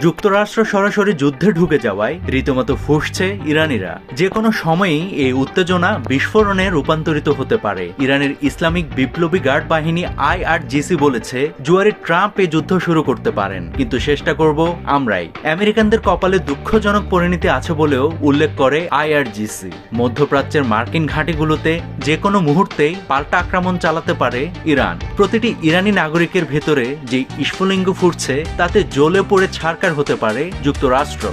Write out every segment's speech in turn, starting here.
যুক্তরাষ্ট্র সরাসরি যুদ্ধে ঢুকে যাওয়ায় রীতিমতো ফুসছে ইরানিরা। যে কোনো সময়েই এই উত্তেজনা বিস্ফোরণে রূপান্তরিত হতে পারে। ইরানের ইসলামিক বিপ্লবী গার্ড বাহিনী আইআরজিসি বলেছে, জুয়ারি ট্রাম্প এই যুদ্ধ শুরু করতে পারেন। কিন্তু চেষ্টা করব আমরাই। আমেরিকানদের কপালে দুঃখজনক পরিণতি আছে বলেও উল্লেখ করে আইআরজিসি মধ্যপ্রাচ্যের মার্কিন ঘাঁটিগুলোতে যে কোনো মুহূর্তেই পাল্টা আক্রমণ চালাতে পারে ইরান। প্রতিটি ইরানি নাগরিকের ভেতরে যে স্ফুলিঙ্গ ফুটছে, তাতে জ্বলে পড়ে ছারকার হতে পারে যুক্তরাষ্ট্র।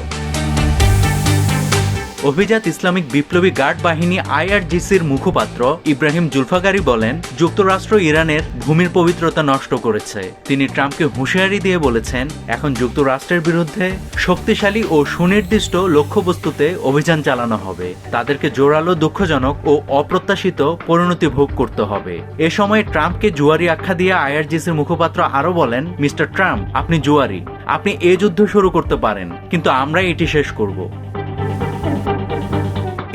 অভিজাত ইসলামিক বিপ্লবী গার্ড বাহিনী আইআরজিসির মুখপাত্র ইব্রাহিম জুলফাগারি বলেন, যুক্তরাষ্ট্র ইরানের ভূমির পবিত্রতা নষ্ট করেছে। তিনি ট্রাম্পকে হুঁশিয়ারি দিয়ে বলেছেন, এখন যুক্তরাষ্ট্রের বিরুদ্ধে শক্তিশালী ও সুনির্দিষ্ট লক্ষ্যবস্তুতে অভিযান চালানো হবে। তাদেরকে জোরালো, দুঃখজনক ও অপ্রত্যাশিত পরিণতি ভোগ করতে হবে। এ সময় ট্রাম্পকে জুয়ারি আখ্যা দিয়ে আইআরজিসির মুখপাত্র আরও বলেন, মিস্টার ট্রাম্প, আপনি জুয়ারি। আপনি এ যুদ্ধ শুরু করতে পারেন কিন্তু আমরা এটি শেষ করব।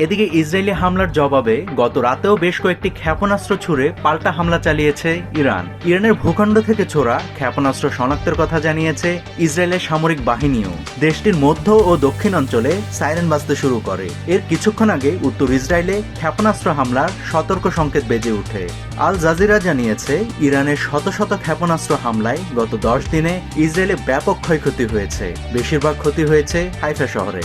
এদিকে ইসরায়েলি হামলার জবাবে গত রাতেও বেশ কয়েকটি ক্ষেপণাস্ত্র ছুড়ে পাল্টা হামলা চালিয়েছে ইরান। ইরানের ভূখণ্ড থেকে ছোড়া ক্ষেপণাস্ত্র শনাক্তের কথা জানিয়েছে ইসরায়েলের সামরিক বাহিনীও। দেশটির মধ্য ও দক্ষিণ অঞ্চলে সাইরেন বাজতে শুরু করে। এর কিছুক্ষণ আগে উত্তর ইসরায়েলে ক্ষেপণাস্ত্র হামলার সতর্ক সংকেত বেজে ওঠে। আল জাজিরা জানিয়েছে, ইরানের শত শত ক্ষেপণাস্ত্র হামলায় গত দশ দিনে ইসরায়েলে ব্যাপক ক্ষয়ক্ষতি হয়েছে। বেশিরভাগ ক্ষতি হয়েছে হাইফা শহরে।